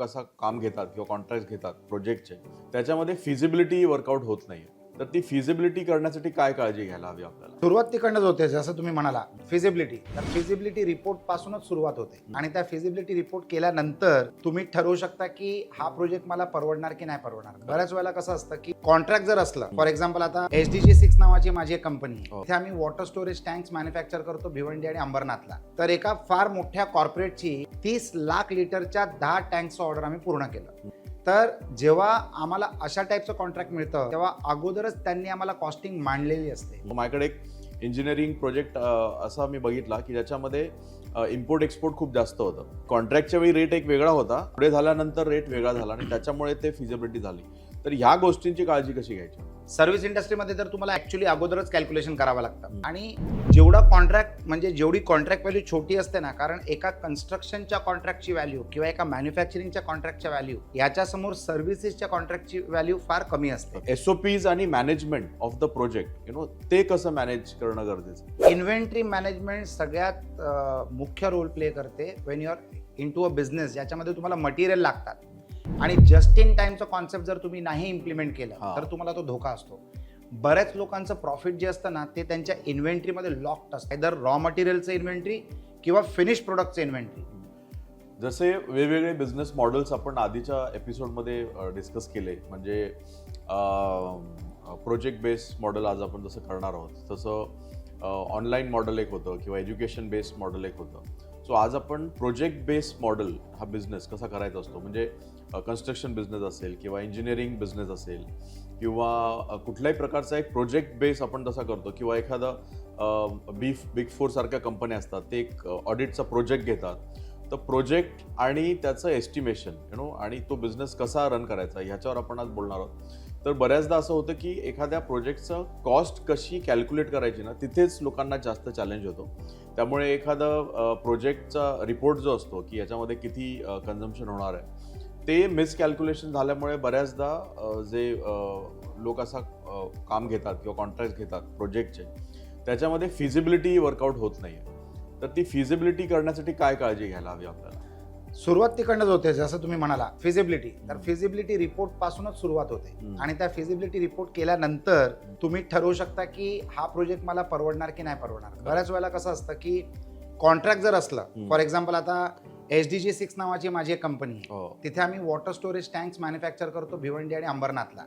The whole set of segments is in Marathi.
लोक काम घेतात किंवा कॉन्ट्रॅक्ट घेतात प्रोजेक्टचे त्याच्यामध्ये फिजिबिलिटी वर्कआउट होत नाही तर ती फिजिबिलिटी करण्यासाठी काय काळजी घ्यायला हवी आपल्याला? सुरुवात तिकडनंच होते जसं तुम्ही म्हणाला फिजिबिलिटी तर फिजिबिलिटी रिपोर्ट पासूनच सुरुवात होते. आणि त्या फिजिबिलिटी रिपोर्ट केल्यानंतर तुम्ही ठरवू शकता की हा प्रोजेक्ट मला परवडणार की नाही परवडणार. बऱ्याच वेळेला कसं असतं की कॉन्ट्रॅक्ट जर असलं फॉर एक्झाम्पल आता एच डी जी सिक्स नावाची माझी एक कंपनी हो. तिथे आम्ही वॉटर स्टोरेज टँक्स मॅन्युफॅक्चर करतो भिवंडी आणि अंबरनाथला. तर एका फार मोठ्या कॉर्पोरेटची तीस लाख लिटरच्या दहा टँक्सचं ऑर्डर आम्ही पूर्ण केलं. तर जेव्हा आम्हाला अशा टाईपचं कॉन्ट्रॅक्ट मिळतं तेव्हा अगोदरच त्यांनी आम्हाला कॉस्टिंग मांडलेली असते. मग माझ्याकडे एक इंजिनिअरिंग प्रोजेक्ट असा मी बघितला की ज्याच्यामध्ये इम्पोर्ट एक्सपोर्ट खूप जास्त होतं. कॉन्ट्रॅक्टच्या वेळी रेट एक वेगळा होता. पुढे झाल्यानंतर रेट वेगळा झाला आणि त्याच्यामुळे ते फिजिबिलिटी झाली. तर ह्या गोष्टींची काळजी कशी घ्यायची सर्व्हिस इंडस्ट्रीमध्ये तर तुम्हाला ऍक्च्युली अगोदरच कॅल्क्युलेशन करावं लागतं. आणि जेवढा कॉन्ट्रॅक्ट म्हणजे जेवढी कॉन्ट्रॅक्ट व्हॅल्यू छोटी असते ना कारण एका कन्स्ट्रक्शनच्या कॉन्ट्रॅक्टची व्हॅल्यू किंवा एका मॅन्युफॅक्चरिंगच्या कॉन्ट्रॅक्टच्या व्हॅल्यू याच्यासमोर सर्व्हिसेसच्या कॉन्ट्रॅक्टची व्हॅल्यू फार कमी असते एसओपीज आणि management of the project you know ते कसं मॅनेज करणं गरजेचं? इन्व्हेंटरी मॅनेजमेंट सगळ्यात मुख्य रोल प्ले करते when you're into a business ज्याच्यामध्ये तुम्हाला मटेरियल लागतात आणि जस्ट इन टाइमचं कॉन्सेप्ट जर तुम्ही नाही इम्प्लिमेंट केलं. तर तुम्हाला तो धोका असतो. बऱ्याच लोकांचं प्रॉफिट जे असतं ना ते त्यांच्या इन्व्हेंटरीमध्ये लॉक्ड असतं. दर रॉ मटेरियलचं इन्व्हेंटरी किंवा फिनिश प्रोडक्टचं इन्व्हेंटरी जसे वेगवेगळे बिझनेस मॉडेल्स आपण आधीच्या एपिसोडमध्ये डिस्कस केले म्हणजे प्रोजेक्ट बेस मॉडेल आज आपण जसं करणार आहोत तसं ऑनलाईन मॉडेल एक होतं किंवा एज्युकेशन बेस्ड मॉडेल एक होतं. सो आज आपण प्रोजेक्ट बेस्ड मॉडेल हा बिझनेस कसा करायचा असतो? म्हणजे कन्स्ट्रक्शन बिझनेस असेल किंवा इंजिनिअरिंग बिझनेस असेल किंवा कुठल्याही प्रकारचा एक प्रोजेक्ट बेस आपण तसा करतो किंवा एखादं बीफ बिग फोर सारख्या कंपन्या असतात ते एक ऑडिटचा प्रोजेक्ट घेतात. तर प्रोजेक्ट आणि त्याचं एस्टिमेशन यु नो आणि तो बिझनेस कसा रन करायचा ह्याच्यावर आपण आज बोलणार आहोत. तर बऱ्याचदा असं होतं की एखाद्या प्रोजेक्टचं कॉस्ट कशी कॅल्क्युलेट करायची ना तिथेच लोकांना जास्त चॅलेंज होतो. त्यामुळे एखादं प्रोजेक्टचा रिपोर्ट जो असतो की याच्यामध्ये किती कन्झम्पन होणार आहे ते मिसकॅल्क्युलेशन झाल्यामुळे बऱ्याचदा जे लोक असा काम घेतात किंवा कॉन्ट्रॅक्ट घेतात प्रोजेक्टचे त्याच्यामध्ये फिजिबिलिटी वर्कआउट होत नाही तर ती फिजिबिलिटी करण्यासाठी काय काळजी घ्यायला हवी आपल्याला? सुरुवात तिकडनंच होते जसं तुम्ही म्हणाला. फिजिबिलिटी तर. फिजिबिलिटी रिपोर्ट पासूनच सुरुवात होते. आणि त्या फिजिबिलिटी रिपोर्ट केल्यानंतर तुम्ही ठरवू शकता की हा प्रोजेक्ट मला परवडणार की नाही परवडणार. बऱ्याच वेळेला कसं असतं की कॉन्ट्रॅक्ट जर असलं. फॉर एक्झाम्पल आता एच डी जी सिक्स नावाची माझी एक कंपनी आहे हो तिथे आम्ही वॉटर स्टोरेज टँक्स मॅन्युफॅक्चर करतो भिवंडी आणि अंबरनाथला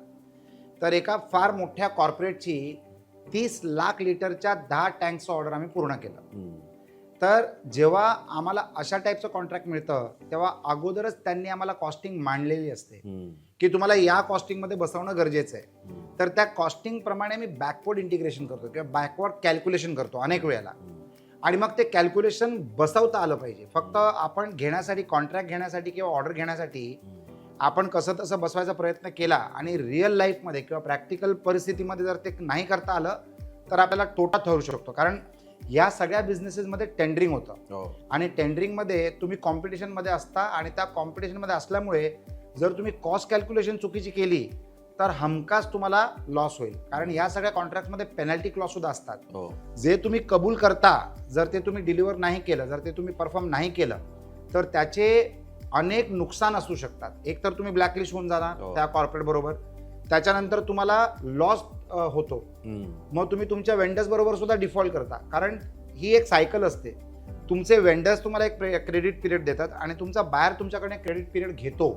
तर एका फार मोठ्या कॉर्पोरेटची तीस लाख लिटरच्या दहा टँक्सचं ऑर्डर आम्ही पूर्ण केलं. तर जेव्हा आम्हाला अशा टाईपचं कॉन्ट्रॅक्ट मिळतं तेव्हा अगोदरच त्यांनी आम्हाला कॉस्टिंग मांडलेली असते. की तुम्हाला या कॉस्टिंगमध्ये बसवणं गरजेचं आहे. तर त्या कॉस्टिंग प्रमाणे मी बॅकवर्ड इंटिग्रेशन करतो किंवा बॅकवर्ड कॅल्क्युलेशन करतो अनेक वेळेला. आणि मग ते कॅल्क्युलेशन बसवता आलं पाहिजे. फक्त आपण घेण्यासाठी कॉन्ट्रॅक्ट घेण्यासाठी किंवा ऑर्डर घेण्यासाठी. आपण कसं तसं बसवायचा प्रयत्न केला आणि रिअल लाईफमध्ये किंवा प्रॅक्टिकल परिस्थितीमध्ये जर ते नाही करता आलं तर आपल्याला तोटा ठरू शकतो. कारण या सगळ्या बिझनेसेसमध्ये टेंडरिंग होतं. हो. आणि टेंडरिंगमध्ये तुम्ही कॉम्पिटिशनमध्ये असता आणि त्या कॉम्पिटिशनमध्ये असल्यामुळे जर तुम्ही कॉस्ट कॅल्क्युलेशन चुकीची केली तर हमखास तुम्हाला लॉस होईल. कारण या सगळ्या कॉन्ट्रॅक्टमध्ये पेनल्टी क्लॉज सुद्धा असतात. हो. जे तुम्ही कबूल करता जर ते तुम्ही डिलिव्हर नाही केलं जर ते तुम्ही परफॉर्म नाही केलं तर त्याचे अनेक नुकसान असू शकतात. एक तर तुम्ही ब्लॅकलिस्ट होऊन जाणार हो. त्या कॉर्पोरेट बरोबर. त्याच्यानंतर तुम्हाला लॉस होतो. मग तुम्ही तुमच्या वेंडर्स बरोबर सुद्धा डिफॉल्ट करता. कारण ही एक सायकल असते. तुमचे वेंडर्स तुम्हाला एक क्रेडिट पिरियड देतात आणि तुमचा बाहेर तुमच्याकडे क्रेडिट पिरियड घेतो.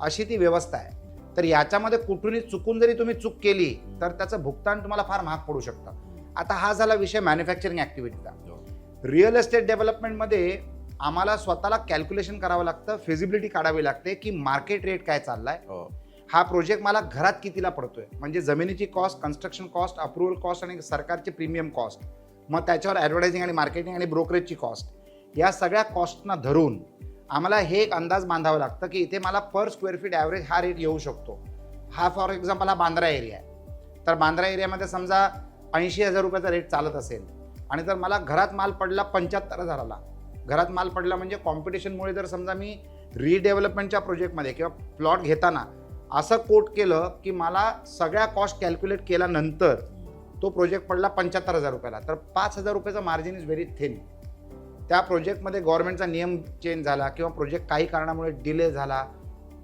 अशी ती व्यवस्था आहे. तर याच्यामध्ये कुठूनही चुकून जरी तुम्ही चूक केली तर त्याचं भुगतान तुम्हाला फार महाग पडू शकतं. आता हा झाला विषय मॅन्युफॅक्चरिंग ऍक्टिव्हिटीचा हो. रिअल एस्टेट डेव्हलपमेंटमध्ये आम्हाला स्वतःला कॅल्क्युलेशन करावं लागतं फिजिबिलिटी काढावी लागते की मार्केट रेट काय चाललाय. हो. हा प्रोजेक्ट मला घरात कितीला पडतोय? म्हणजे जमिनीची cost construction cost approval cost आणि सरकारची प्रीमियम कॉस्ट मग त्याच्यावर ॲडव्हर्टायझिंग आणि मार्केटिंग आणि ब्रोकरेजची कॉस्ट या सगळ्या कॉस्टना धरून आम्हाला हे एक अंदाज बांधावा लागतं की इथे मला पर स्क्वेअर फीट ॲव्हरेज हा रेट येऊ शकतो. हा फॉर एक्झाम्पल हा बांद्रा एरिया आहे. तर बांद्रा एरियामध्ये समजा ऐंशी हजार रुपयाचा रेट चालत असेल आणि जर मला घरात माल पडला पंच्याहत्तर हजाराला घरात माल पडला म्हणजे कॉम्पिटिशनमुळे जर समजा मी रिडेव्हलपमेंटच्या प्रोजेक्टमध्ये किंवा प्लॉट घेताना असं कोट केलं की मला सगळ्या कॉस्ट कॅल्क्युलेट केल्यानंतर तो प्रोजेक्ट पडला पंच्याहत्तर हजार रुपयाला तर पाच हजार रुपयाचं मार्जिन इज व्हेरी थिन त्या प्रोजेक्टमध्ये गव्हर्नमेंटचा नियम चेंज झाला किंवा प्रोजेक्ट काही कारणामुळे डिले झाला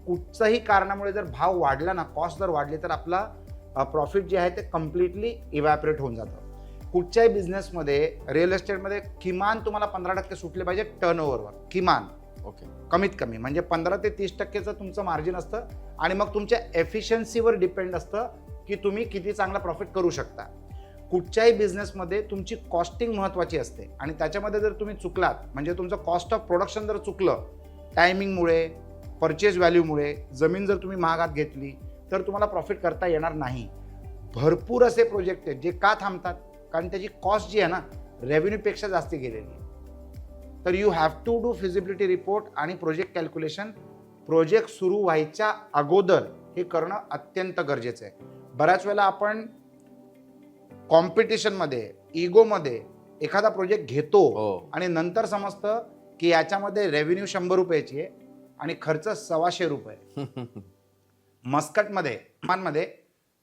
कुठच्याही कारणामुळे जर भाव वाढला ना कॉस्ट जर वाढली तर आपला प्रॉफिट जे आहे ते कम्प्लिटली इव्हॅपरेट होऊन जातं. कुठच्याही बिझनेसमध्ये रिअल एस्टेटमध्ये किमान तुम्हाला पंधरा टक्के सुटले पाहिजे टर्न ओव्हरवर किमान. ओके कमीत कमी. म्हणजे पंधरा ते तीस टक्केचं तुमचं मार्जिन असतं आणि मग तुमच्या एफिशियन्सीवर डिपेंड असतं की तुम्ही किती चांगला प्रॉफिट करू शकता. कुठच्याही बिझनेसमध्ये तुमची कॉस्टिंग महत्त्वाची असते. आणि त्याच्यामध्ये जर तुम्ही चुकलात म्हणजे तुमचं कॉस्ट ऑफ प्रोडक्शन जर चुकलं टायमिंगमुळे परचेस व्हॅल्यूमुळे जमीन जर तुम्ही महागात घेतली तर तुम्हाला प्रॉफिट करता येणार नाही. भरपूर असे प्रोजेक्ट आहेत जे का थांबतात? कारण त्याची कॉस्ट जी आहे ना रेव्हेन्यूपेक्षा जास्त गेलेली आहे. तर you have to do feasibility report आणि प्रोजेक्ट कॅल्क्युलेशन प्रोजेक्ट सुरू व्हायच्या अगोदर हे करणं अत्यंत गरजेचं आहे. बऱ्याच वेळेला आपण कॉम्पिटिशनमध्ये इगोमध्ये एखादा प्रोजेक्ट घेतो हो. आणि नंतर समजतं की याच्यामध्ये रेव्हेन्यू शंभर रुपयाची आहे आणि खर्च सव्वाशे रुपये मस्कटमध्ये मध्ये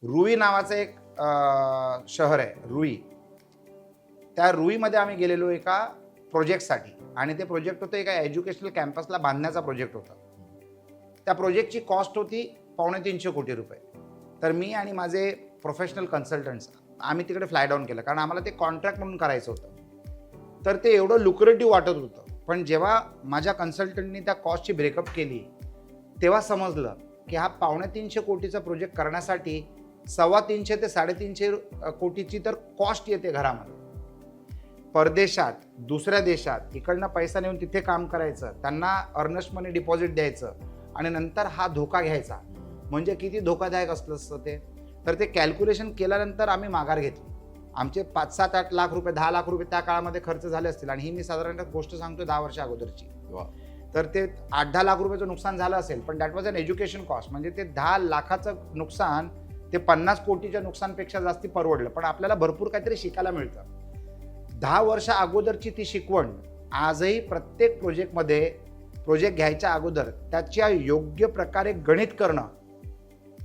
रुई नावाचं एक अं, शहर आहे रुई. त्या रुईमध्ये आम्ही गेलेलो एका प्रोजेक्टसाठी आणि ते प्रोजेक्ट होतं एका एज्युकेशनल कॅम्पसला बांधण्याचा प्रोजेक्ट होता. त्या प्रोजेक्टची कॉस्ट होती पावणे तीनशे कोटी रुपये. तर मी आणि माझे प्रोफेशनल कन्सल्टंट्स आम्ही तिकडे फ्लाय डाऊन केलं. कारण आम्हाला ते कॉन्ट्रॅक्ट म्हणून करायचं होतं. तर ते एवढं लुक्रेटिव्ह वाटत होतं. पण जेव्हा माझ्या कन्सल्टंटनी त्या कॉस्टची ब्रेकअप केली तेव्हा समजलं की हा पावणे तीनशे कोटीचा प्रोजेक्ट करण्यासाठी सव्वा तीनशे ते साडेतीनशे कोटीची तर कॉस्ट येते घरामध्ये. परदेशात दुसऱ्या देशात इकडनं पैसा नेऊन तिथे काम करायचं त्यांना अर्नस्ट मनी डिपॉझिट द्यायचं आणि नंतर हा धोका घ्यायचा. म्हणजे किती धोकादायक असलं असतं ते? तर ते कॅल्क्युलेशन केल्यानंतर आम्ही माघार घेतली. आमचे पाच सात आठ लाख रुपये दहा लाख रुपये त्या काळामध्ये खर्च झाले असतील आणि ही मी साधारणतः गोष्ट सांगतो दहा वर्षा अगोदरची. वा. तर ते आठ दहा लाख रुपयाचं नुकसान झालं असेल पण that was an education cost म्हणजे ते दहा लाखाचं नुकसान ते पन्नास कोटीच्या नुकसानपेक्षा जास्ती परवडलं पण आपल्याला भरपूर काहीतरी शिकायला मिळतं. दहा वर्षा अगोदरची ती शिकवण आजही प्रत्येक प्रोजेक्टमध्ये प्रोजेक्ट घ्यायच्या अगोदर त्याच्या योग्य प्रकारे गणित करणं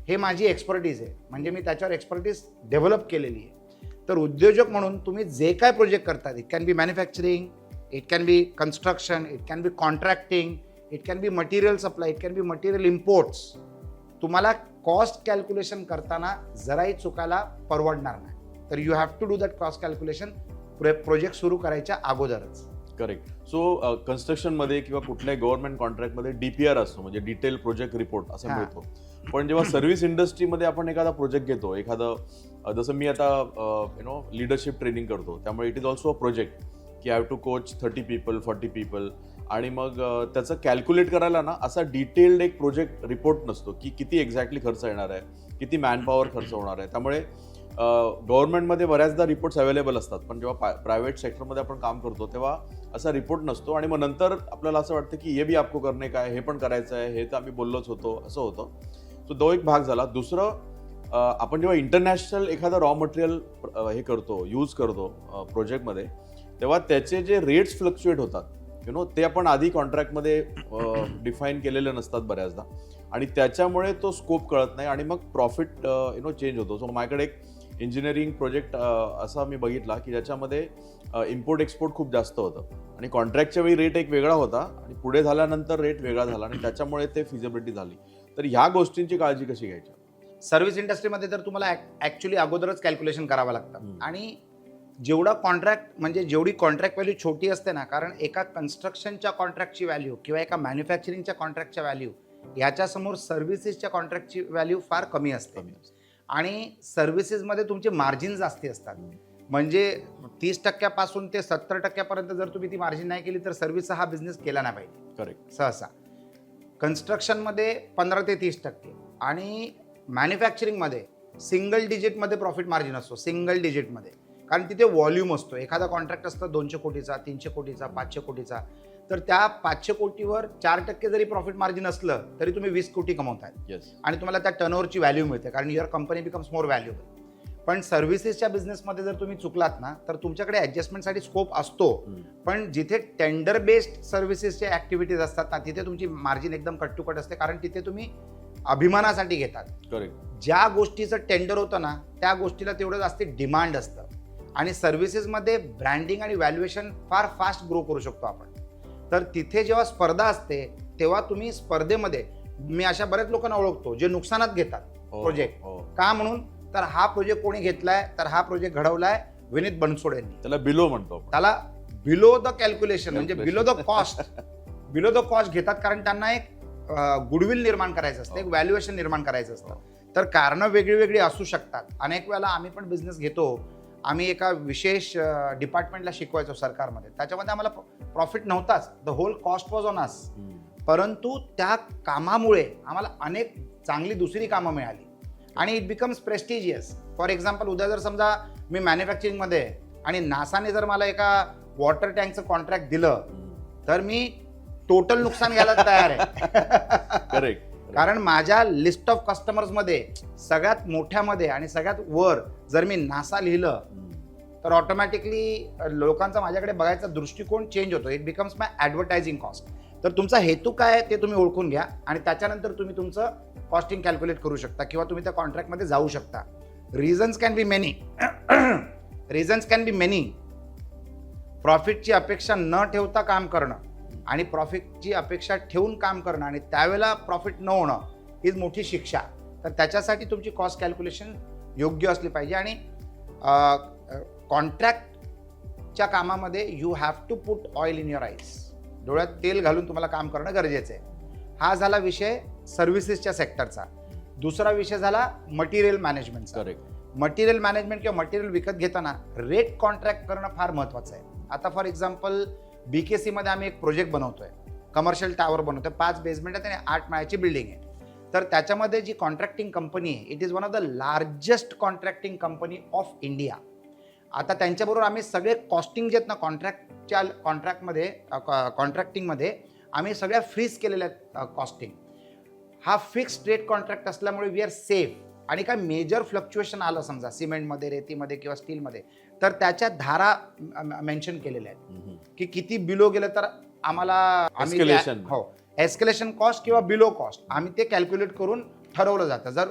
हे माझी एक्सपर्टीज आहे. म्हणजे मी त्याच्यावर एक्सपर्टीज डेव्हलप केलेली आहे. तर उद्योजक म्हणून तुम्ही जे काय प्रोजेक्ट करतात it can be manufacturing it can be construction it can be contracting it can be material supply it can be material imports तुम्हाला कॉस्ट कॅल्क्युलेशन करताना जराही चुकायला परवडणार नाही. तर you have to do that cost calculation project सुरू करायच्या अगोदरच. करेक्ट सो कन्स्ट्रक्शनमध्ये किंवा कुठल्याही गव्हर्नमेंट कॉन्ट्रॅक्टमध्ये डीपीआर असतो म्हणजे डिटेल प्रोजेक्ट रिपोर्ट असं. मिळतो. पण जेव्हा सर्व्हिस इंडस्ट्रीमध्ये आपण एखादा प्रोजेक्ट घेतो एखादं जसं मी आता यु नो लिडरशिप ट्रेनिंग करतो त्यामुळे it is also a project की I have to coach thirty people forty people आणि मग त्याचं कॅल्क्युलेट करायला ना असा डिटेल्ड एक प्रोजेक्ट रिपोर्ट नसतो की किती एक्झॅक्टली खर्च येणार आहे किती मॅनपॉवर खर्च होणार आहे. त्यामुळे गव्हर्नमेंटमध्ये बऱ्याचदा रिपोर्ट्स अवेलेबल असतात पण जेव्हा प्रायव्हेट सेक्टरमध्ये आपण काम करतो तेव्हा असा रिपोर्ट नसतो. आणि मग नंतर आपल्याला असं वाटतं की हे बी आपको करणे काय हे पण करायचं आहे हे तर आम्ही बोललोच होतो असं होतं. सो तो एक भाग झाला. दुसरं आपण जेव्हा इंटरनॅशनल एखादं रॉ मटेरियल हे करतो यूज करतो प्रोजेक्टमध्ये तेव्हा त्याचे जे रेट्स फ्लक्च्युएट होतात यु नो ते आपण आधी कॉन्ट्रॅक्टमध्ये डिफाईन केलेले नसतात बऱ्याचदा. आणि त्याच्यामुळे तो स्कोप कळत नाही आणि मग प्रॉफिट यु नो चेंज होतो. सो माझ्याकडे एक इंजिनिअरिंग प्रोजेक्ट असा मी बघितला की ज्याच्यामध्ये इम्पोर्ट एक्सपोर्ट खूप जास्त होतं. आणि कॉन्ट्रॅक्टच्या वेळी रेट एक वेगळा होता आणि पुढे झाल्यानंतर रेट वेगळा झाला आणि त्याच्यामुळे ते फिजिबिलिटी झाली. तर ह्या गोष्टींची काळजी कशी घ्यायची? सर्व्हिस इंडस्ट्रीमध्ये तर तुम्हाला ॲक्च्युली अगोदरच कॅल्क्युलेशन करावं लागतं. आणि जेवढा कॉन्ट्रॅक्ट म्हणजे जेवढी कॉन्ट्रॅक्ट व्हॅल्यू छोटी असते ना कारण एका कन्स्ट्रक्शनच्या कॉन्ट्रॅक्टची व्हॅल्यू किंवा एका मॅन्युफॅक्चरिंगच्या कॉन्ट्रॅक्टच्या व्हॅल्यू याच्यासमोर सर्व्हिसेसच्या कॉन्ट्रॅक्टची व्हॅल्यू फार कमी असते. कमी असते. आणि सर्व्हिसेसमध्ये तुमचे मार्जिन जास्ती असतात. म्हणजे तीस टक्क्यापासून ते सत्तर टक्क्यापर्यंत जर तुम्ही ती मार्जिन नाही केली तर सर्व्हिसचा हा बिझनेस केला नाही पाहिजे. करेक्ट सहसा. कन्स्ट्रक्शनमध्ये पंधरा ते तीस टक्के आणि मॅन्युफॅक्चरिंगमध्ये सिंगल डिजिटमध्ये प्रॉफिट मार्जिन असतो सिंगल डिजिटमध्ये. कारण तिथे व्हॉल्यूम असतो. एखादा कॉन्ट्रॅक्ट असतं दोनशे कोटीचा तीनशे कोटीचा पाचशे कोटीचा. तर त्या पाचशे कोटीवर चार टक्के जरी प्रॉफिट मार्जिन असलं तरी तुम्ही वीस कोटी कमवताय. येस आणि तुम्हाला त्या टर्नओव्हरची व्हॅल्यू मिळते. कारण your company becomes more valuable पण सर्व्हिसेसच्या बिझनेसमध्ये जर तुम्ही चुकलात ना तर तुमच्याकडे ॲडजस्टमेंटसाठी स्कोप असतो. पण जिथे टेंडर बेस्ड सर्व्हिसेसचे ॲक्टिव्हिटीज असतात ना तिथे तुमची मार्जिन एकदम कट टू कट असते कारण तिथे तुम्ही अभिमानासाठी घेतात. करेक्ट ज्या गोष्टीचं टेंडर होतं ना त्या गोष्टीला तेवढं जास्त डिमांड असतं. आणि सर्व्हिसेसमध्ये ब्रँडिंग आणि व्हॅल्युएशन फार फास्ट ग्रो करू शकतो आपण. तर तिथे जेव्हा स्पर्धा असते तेव्हा तुम्ही स्पर्धेमध्ये मी अशा बऱ्याच लोकांना ओळखतो जे नुकसानात घेतात हो, Project. हो. का म्हणून? तर हा प्रोजेक्ट कोणी घेतलाय? तर हा प्रोजेक्ट घडवलाय विनीत बनसोड यांनी. त्याला बिलो म्हणतो त्याला बिलो द कॅल्क्युलेशन म्हणजे below. The cost below the cost घेतात कारण त्यांना एक गुडविल निर्माण करायचं असतं एक हो. व्हॅल्युएशन निर्माण करायचं असतं. तर कारणं वेगळी वेगळी असू शकतात. अनेक वेळेला आम्ही पण बिझनेस घेतो. आम्ही एका विशेष डिपार्टमेंटला शिकवायचो सरकारमध्ये. त्याच्यामध्ये आम्हाला प्रॉफिट नव्हताच. The whole cost was on us. परंतु त्या कामामुळे आम्हाला अनेक चांगली दुसरी कामं मिळाली. आणि it becomes prestigious for example उद्या जर समजा मी मॅन्युफॅक्चरिंगमध्ये आहे आणि नासाने जर मला एका वॉटर टँकचं कॉन्ट्रॅक्ट दिलं. तर मी टोटल नुकसान घ्यायला तयार आहे. करेक्ट कारण माझ्या लिस्ट ऑफ कस्टमर्समध्ये सगळ्यात मोठ्यामध्ये आणि सगळ्यात वर जर मी नासा लिहिलं. तर ऑटोमॅटिकली लोकांचा माझ्याकडे बघायचा दृष्टिकोन चेंज होतो. It becomes my advertising cost तर तुमचा हेतू काय आहे ते तुम्ही ओळखून घ्या आणि त्याच्यानंतर तुम्ही तुमचं कॉस्टिंग कॅल्क्युलेट करू शकता किंवा तुम्ही त्या कॉन्ट्रॅक्टमध्ये जाऊ शकता. Reasons can be many reasons can be many प्रॉफिटची अपेक्षा न ठेवता काम करणं आणि प्रॉफिटची अपेक्षा ठेवून काम करणं आणि त्यावेळेला प्रॉफिट न होणं हीच मोठी शिक्षा. तर त्याच्यासाठी तुमची कॉस्ट कॅल्क्युलेशन योग्य असली पाहिजे आणि कॉन्ट्रॅक्टच्या कामामध्ये you have to put oil in your eyes डोळ्यात तेल घालून तुम्हाला काम करणं गरजेचं आहे. हा झाला विषय सर्व्हिसेसच्या सेक्टरचा दुसरा विषय झाला मटेरियल मॅनेजमेंटचा करेक्ट मटेरियल मॅनेजमेंट किंवा मटेरियल विकत घेताना रेट कॉन्ट्रॅक्ट करणं फार महत्त्वाचं आहे. आता फॉर एक्झाम्पल बी के सीमध्ये आम्ही एक प्रोजेक्ट बनवतोय. कमर्शियल टावर बनवतोय. पाच बेसमेंट आहेत आणि आठ माळ्याची बिल्डिंग आहे. तर त्याच्यामध्ये जी कॉन्ट्रॅक्टिंग कंपनी आहे it is one of the largest contracting company of India आता त्यांच्याबरोबर आम्ही सगळे कॉस्टिंग जे आहेत ना कॉन्ट्रॅक्टच्या कॉन्ट्रॅक्टमध्ये कॉन्ट्रॅक्टिंगमध्ये आम्ही सगळ्या फ्रीज केलेल्या आहेत कॉस्टिंग हा फिक्स्ड रेट कॉन्ट्रॅक्ट असल्यामुळे वी आर सेफ आणि काय मेजर फ्लक्च्युएशन आलं समजा सिमेंटमध्ये रेतीमध्ये किंवा स्टीलमध्ये तर त्याच्या धारा मेन्शन केलेल्या आहेत. की किती बिलो गेलं तर आम्हाला आम्ही. हो एस्केलेशन कॉस्ट किंवा बिलो कॉस्ट आम्ही ते कॅल्क्युलेट करून ठरवलं जातं जर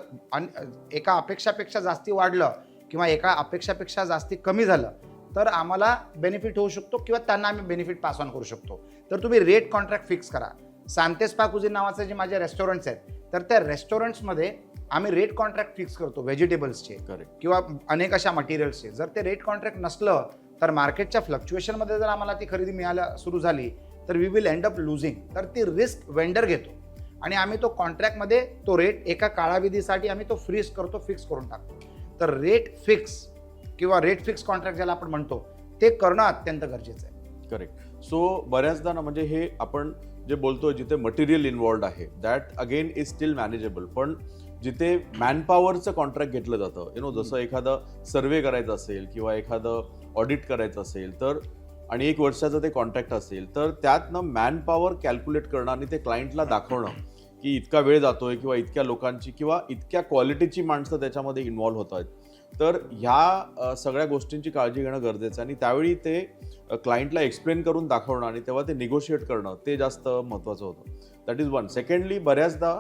एका अपेक्षापेक्षा जास्ती वाढलं किंवा एका अपेक्षापेक्षा जास्ती कमी झालं तर आम्हाला बेनिफिट होऊ शकतो किंवा त्यांना आम्ही बेनिफिट पास ऑन करू शकतो. तर तुम्ही रेट कॉन्ट्रॅक्ट फिक्स करा. सांतेस पाकुझिन नावाचे जे माझे रेस्टॉरंट्स आहेत तर त्या रेस्टॉरंट्समध्ये आम्ही रेट कॉन्ट्रॅक्ट फिक्स करतो व्हेजिटेबल्सचे किंवा अनेक अशा मटेरियल्सचे जर ते रेट कॉन्ट्रॅक्ट नसलं तर मार्केटच्या फ्लक्च्युएशनमध्ये जर आम्हाला ती खरेदी मिळायला सुरू झाली तर we will end up losing तर ती रिस्क वेंडर घेतो. आणि आम्ही तो कॉन्ट्रॅक्टमध्ये तो रेट एका काळाविधीसाठी आम्ही तो फ्रीज करतो फिक्स करून टाकतो. तर रेट फिक्स किंवा रेट फिक्स कॉन्ट्रॅक्ट ज्याला आपण म्हणतो ते करणं अत्यंत गरजेचं आहे. करेक्ट सो बऱ्याचदा ना म्हणजे हे आपण जे बोलतो जिथे मटेरियल इन्वॉल्ड आहे that again is still manageable पण जिथे मॅनपॉवरचं कॉन्ट्रॅक्ट घेतलं जातं यु नो जसं एखादं सर्वे करायचं असेल किंवा एखादं ऑडिट करायचं असेल तर आणि एक वर्षाचं ते कॉन्ट्रॅक्ट असेल तर त्यात ना मॅनपॉवर कॅल्क्युलेट करणं आणि ते क्लायंटला दाखवणं की इतका वेळ जातोय किंवा इतक्या लोकांची किंवा इतक्या क्वालिटीची माणसं त्याच्यामध्ये इन्व्हॉल्व्ह होत आहेत. तर ह्या सगळ्या गोष्टींची काळजी घेणं गरजेचं आहे. आणि त्यावेळी ते क्लायंटला एक्सप्लेन करून दाखवणं आणि तेव्हा ते निगोशिएट करणं ते जास्त महत्त्वाचं होतं. दॅट इज वन सेकंडली बऱ्याचदा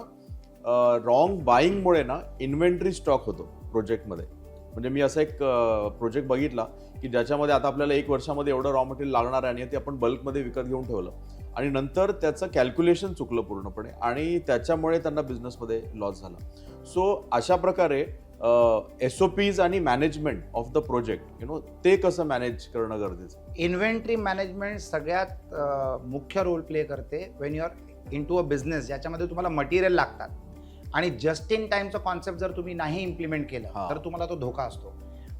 रॉंग बाईंगमुळे ना इन्व्हेंटरी स्टॉक होतो प्रोजेक्टमध्ये म्हणजे मी असा एक प्रोजेक्ट बघितला की ज्याच्यामध्ये आता आपल्याला एक वर्षामध्ये एवढं रॉ मटेरियल लागणार आहे आणि ते आपण बल्कमध्ये विकत घेऊन ठेवलं. आणि नंतर त्याचं कॅल्क्युलेशन चुकलं पूर्णपणे आणि त्याच्यामुळे त्यांना बिझनेसमध्ये लॉस झाला. सो अशा प्रकारे एस ओ पीज आणि management of the project you know ते कसं मॅनेज करणं गरजेचं आहे? इन्व्हेंटरी मॅनेजमेंट सगळ्यात मुख्य रोल प्ले करते when you are into a business ज्याच्यामध्ये तुम्हाला मटेरियल लागतात आणि जस्ट इन टाईमचं कॉन्सेप्ट जर तुम्ही नाही इम्प्लिमेंट केलं. तर तुम्हाला तो धोका असतो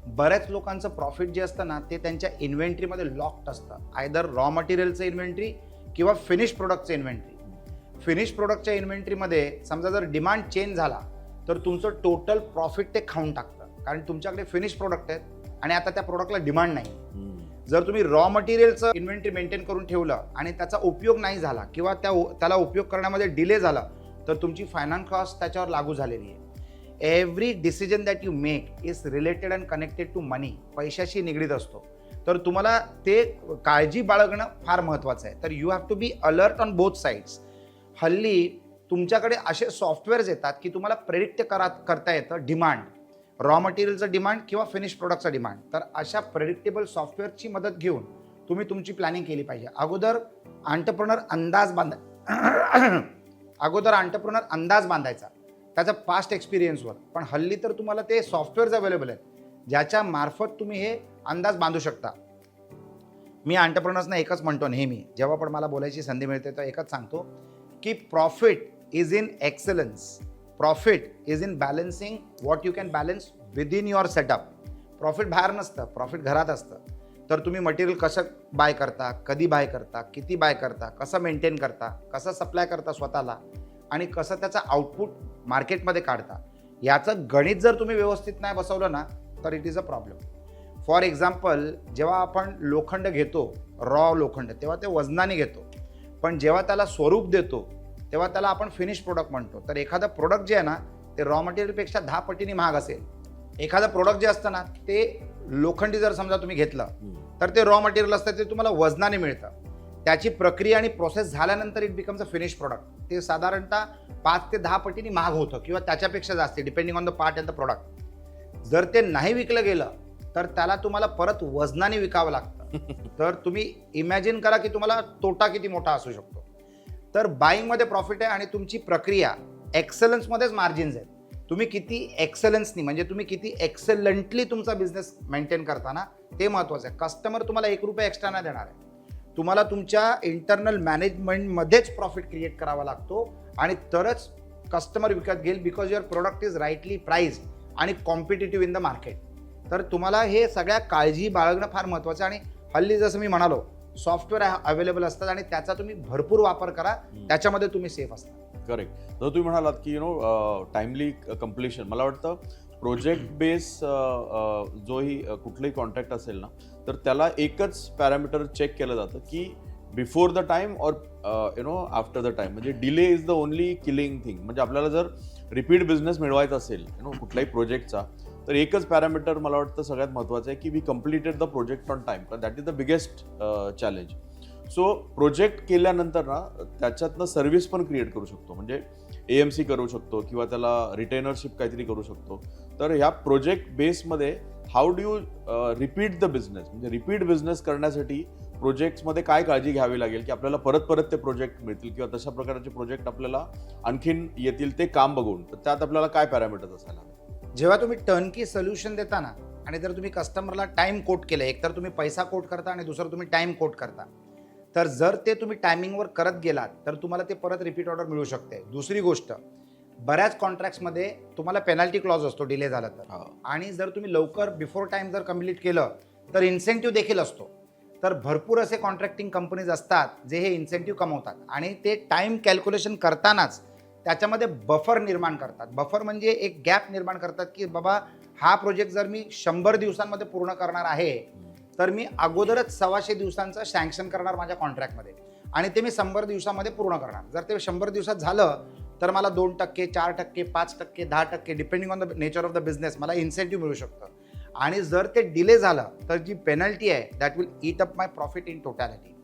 बऱ्याच लोकांचं प्रॉफिट जे असतं ना ते त्यांच्या इन्व्हेंटरीमध्ये लॉक्ड असतं आयदर रॉ मटेरियलचं इन्व्हेंटरी किंवा फिनिश प्रोडक्टचं इन्व्हेंटरी फिनिश प्रोडक्टच्या इन्व्हेंटरीमध्ये समजा जर डिमांड चेंज झाला तर तुमचं टोटल प्रॉफिट ते खाऊन टाकतं. कारण तुमच्याकडे फिनिश प्रोडक्ट आहेत आणि आता त्या प्रोडक्टला डिमांड नाही. जर तुम्ही रॉ मटेरियलचं इन्व्हेंटरी मेंटेन करून ठेवलं आणि त्याचा उपयोग नाही झाला किंवा त्या त्याला उपयोग करण्यामध्ये डिले झाला तर तुमची फायनान्स कॉस्ट त्याच्यावर लागू झालेली आहे. Every decision that you make is related and connected to money पैशाशी निगडीत असतो. तर तुम्हाला ते काळजी बाळगणं फार महत्त्वाचं आहे. तर you have to be alert on both sides हल्ली तुमच्याकडे असे सॉफ्टवेअर्स येतात की तुम्हाला प्रेडिक्ट करा करता येतं डिमांड रॉ मटेरियलचं डिमांड किंवा फिनिश प्रोडक्टचं डिमांड तर अशा प्रेडिक्टेबल सॉफ्टवेअरची मदत घेऊन तुम्ही तुमची प्लॅनिंग केली पाहिजे. अगोदर आंटरप्रनर अंदाज बांधा अगोदर अंटरप्रुनर अंदाज बांधायचा. त्याचा पास्ट एक्सपिरियन्सवर पण हल्ली तर तुम्हाला ते सॉफ्टवेअर्स अवेलेबल आहेत. ज्याच्या मार्फत तुम्ही हे अंदाज बांधू शकता. मी अंटरप्रिनर्सना एकच म्हणतो नेहमी. जेव्हा पण मला बोलायची संधी मिळते तर एकच सांगतो की profit is in excellence. Profit is in balancing what you can balance within your setup profit बाहेर नसतं प्रॉफिट घरात असतं. तर तुम्ही मटेरियल कसं बाय करता कधी बाय करता किती बाय करता कसं मेंटेन करता कसं सप्लाय करता स्वतःला आणि कसं त्याचं आउटपुट मार्केटमध्ये काढता याचं गणित जर तुम्ही व्यवस्थित नाही बसवलं ना तर it is a problem for example जेव्हा आपण लोखंड घेतो रॉ लोखंड तेव्हा ते वजनाने घेतो. पण जेव्हा त्याला स्वरूप देतो तेव्हा त्याला आपण फिनिश प्रोडक्ट म्हणतो. तर एखादं प्रोडक्ट जे आहे ना ते रॉ मटेरियलपेक्षा दहा पटीने महाग असेल. एखादं प्रोडक्ट जे असतं ना ते लोखंडी जर समजा तुम्ही घेतलं तर ते रॉ मटेरियल असतं ते तुम्हाला वजनाने मिळतं. त्याची प्रक्रिया आणि प्रोसेस झाल्यानंतर it becomes a finish product ते साधारणतः पाच ते दहा पटीने महाग होतं किंवा त्याच्यापेक्षा जास्त depending on the part and the product जर ते नाही विकलं गेलं तर त्याला तुम्हाला परत वजनाने विकावं लागतं. तर तुम्ही इमॅजिन करा की तुम्हाला तोटा किती मोठा असू शकतो. तर बाईंगमध्ये प्रॉफिट आहे आणि तुमची प्रक्रिया एक्सलन्समध्येच मार्जिन्स आहेत. तुम्ही किती एक्सलन्सनी म्हणजे तुम्ही किती एक्सलंटली तुमचा बिझनेस मेंटेन करताना ते महत्त्वाचं आहे. कस्टमर तुम्हाला एक रुपये एक्स्ट्रा नाही देणार आहे. तुम्हाला तुमच्या इंटरनल मॅनेजमेंटमध्येच प्रॉफिट क्रिएट करावा लागतो आणि तरच कस्टमर विकत घेईल because your product is rightly price आणि कॉम्पिटेटिव्ह इन द मार्केट तर तुम्हाला हे सगळ्या काळजी बाळगणं फार महत्त्वाचं आहे आणि हल्ली जसं मी म्हणालो सॉफ्टवेअर अवेलेबल असतात आणि त्याचा तुम्ही भरपूर वापर करा त्याच्यामध्ये तुम्ही सेफ असता. करेक्ट तर तुम्ही म्हणालात की यु नो टाइमली कम्प्लिशन मला वाटतं प्रोजेक्ट बेस जोही कुठलंही कॉन्ट्रॅक्ट असेल ना तर त्याला एकच पॅरामीटर चेक केलं जातं की before the time or you know after the time म्हणजे delay is the only killing thing म्हणजे आपल्याला जर रिपीट बिझनेस मिळवायचा असेल यु नो कुठल्याही प्रोजेक्टचा तर एकच पॅरामीटर मला वाटतं सगळ्यात महत्त्वाचं आहे की we completed the project on time कारण that is the biggest challenge so project केल्यानंतर ना त्याच्यातनं सर्व्हिस पण क्रिएट करू शकतो. म्हणजे ए एम सी करू शकतो किंवा त्याला रिटेनरशिप काहीतरी करू शकतो. तर ह्या प्रोजेक्ट बेसमध्ये how do you repeat the business म्हणजे रिपीट बिझनेस करण्यासाठी प्रोजेक्ट्समध्ये काय काळजी घ्यावी लागेल? की आपल्याला परत परत ते प्रोजेक्ट मिळतील किंवा तशा प्रकारचे प्रोजेक्ट आपल्याला आणखीन येतील ते काम बघून. तर त्यात आपल्याला काय पॅरामीटर्स असायला जेव्हा तुम्ही टर्नकी सोल्युशन देता ना आणि जर तुम्ही कस्टमरला टाइम कोट केलं एक तर तुम्ही पैसा कोट करता आणि दुसरं तुम्ही टाइम कोट करता. तर जर ते तुम्ही टायमिंगवर करत गेलात तर तुम्हाला ते परत रिपीट ऑर्डर मिळू शकते. दुसरी गोष्ट बऱ्याच कॉन्ट्रॅक्ट्समध्ये तुम्हाला पेनल्टी क्लॉज असतो डिले झाला तर. हा. आणि जर तुम्ही लवकर बिफोर टाइम जर कंप्लीट केलं तर इन्सेंटिव्ह देखील असतो. तर भरपूर असे कॉन्ट्रॅक्टिंग कंपनीज असतात जे हे इन्सेंटिव्ह कमवतात. आणि ते टाइम कॅल्क्युलेशन करतानाच त्याच्यामध्ये बफर निर्माण करतात. बफर म्हणजे एक गॅप निर्माण करतात की बाबा हा प्रोजेक्ट जर मी शंभर दिवसांमध्ये पूर्ण करणार आहे तर मी अगोदरच सव्वाशे दिवसांचं सँक्शन करणार माझ्या कॉन्ट्रॅक्टमध्ये. आणि ते मी शंभर दिवसामध्ये पूर्ण करणार. जर ते शंभर दिवसात झालं तर मला दोन टक्के चार टक्के पाच टक्के दहा टक्के depending on the nature of the business मला इन्सेंटिव्ह मिळू शकतं. आणि जर ते डिले झालं तर जी पेनल्टी आहे that will eat up my profit in totality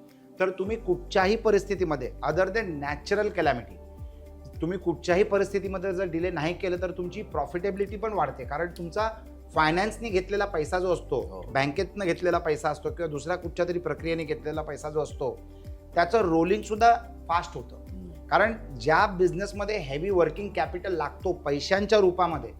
तर तुम्ही कुठच्याही परिस्थितीमध्ये अदर देन नॅचरल कॅलॅमिटी तुम्ही कुठच्याही परिस्थितीमध्ये जर डिले नाही केलं तर तुमची प्रॉफिटेबिलिटी पण वाढते कारण तुमचा फायनान्सने घेतलेला पैसा जो असतो हो. बँकेतनं घेतलेला पैसा असतो किंवा दुसऱ्या कुठच्या तरी प्रक्रियेने घेतलेला पैसा जो असतो त्याचं रोलिंग सुद्धा फास्ट होतं. कारण ज्या बिझनेसमध्ये हेवी वर्किंग कॅपिटल लागतो पैशांच्या रूपामध्ये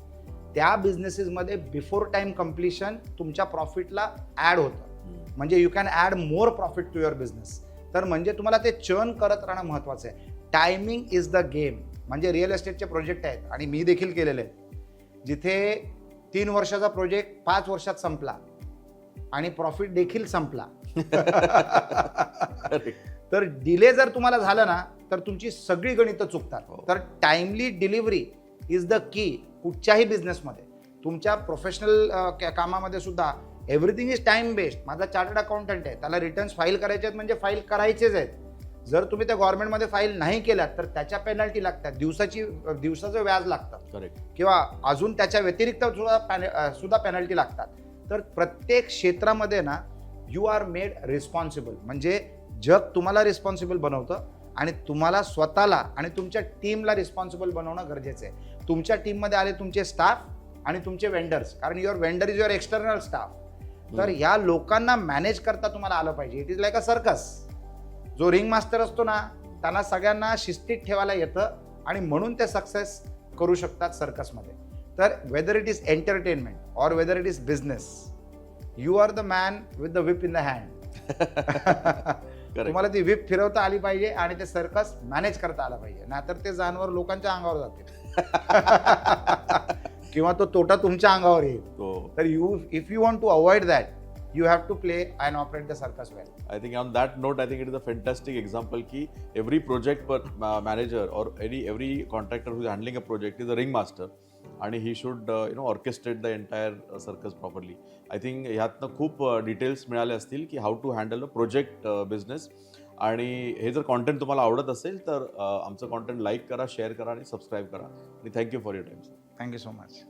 त्या बिझनेसेसमध्ये बिफोर टाइम कम्प्लिशन तुमच्या प्रॉफिटला ॲड होतं. म्हणजे you can add more profit to your business तर म्हणजे तुम्हाला ते चर्न करत राहणं महत्त्वाचं आहे टायमिंग इज द गेम म्हणजे रिअल एस्टेटचे प्रोजेक्ट आहेत आणि मी देखील केलेले आहेत. जिथे तीन वर्षाचा प्रोजेक्ट पाच वर्षात संपला आणि प्रॉफिट देखील संपला. तर डिले जर तुम्हाला झालं ना तर तुमची सगळी गणितं चुकतात. हो. तर timely delivery is the key कुठच्याही बिझनेसमध्ये तुमच्या प्रोफेशनल कामामध्ये सुद्धा एव्हरीथिंग इज टाइम बेस्ड माझा चार्टर्ड अकाउंटंट आहे. त्याला रिटर्न्स फाईल करायचे आहेत म्हणजे फाईल करायचेच आहेत. जर तुम्ही त्या गव्हर्नमेंटमध्ये फाईल नाही केल्यात तर त्याच्या पेनल्टी लागतात. दिवसाची दिवसाचं व्याज लागतं. करेक्ट किंवा अजून त्याच्या व्यतिरिक्त सुद्धा पॅने सुद्धा पेनल्टी लागतात. तर प्रत्येक क्षेत्रामध्ये ना यू आर मेड रिस्पॉन्सिबल म्हणजे जग तुम्हाला रिस्पॉन्सिबल बनवतं आणि तुम्हाला स्वतःला आणि तुमच्या टीमला रिस्पॉन्सिबल बनवणं गरजेचं आहे. तुमच्या टीममध्ये आले तुमचे स्टाफ आणि तुमचे वेंडर्स कारण your vendor is your external staff तर ह्या लोकांना मॅनेज करता तुम्हाला आलं पाहिजे. It is like a circus जो रिंग मास्टर असतो ना त्यांना सगळ्यांना शिस्तीत ठेवायला येतं आणि म्हणून ते सक्सेस करू शकतात सर्कसमध्ये तर whether it is entertainment or whether it is business you are the man with the whip in the hand तुम्हाला ती विप फिरवता आली पाहिजे आणि ते सर्कस मॅनेज करता आला पाहिजे. नाहीतर ते जानवर लोकांच्या अंगावर जाते किंवा तो तोटा तुमच्या अंगावर येईल. तो तर you if you want to avoid that you have to play and operate the circus well I think on that note, I think it is a fantastic example कि every project per uh, manager or any every contractor who is handling a project is a ringmaster आणि he should you know orchestrate the entire circus properly I think ह्यातनं खूप डिटेल्स मिळाले असतील की how to handle a project business आणि हे जर कॉन्टेंट तुम्हाला आवडत असेल तर uh, आमचं कॉन्टेंट लाईक करा शेअर करा आणि सबस्क्राईब करा आणि thank you for your time thank you so much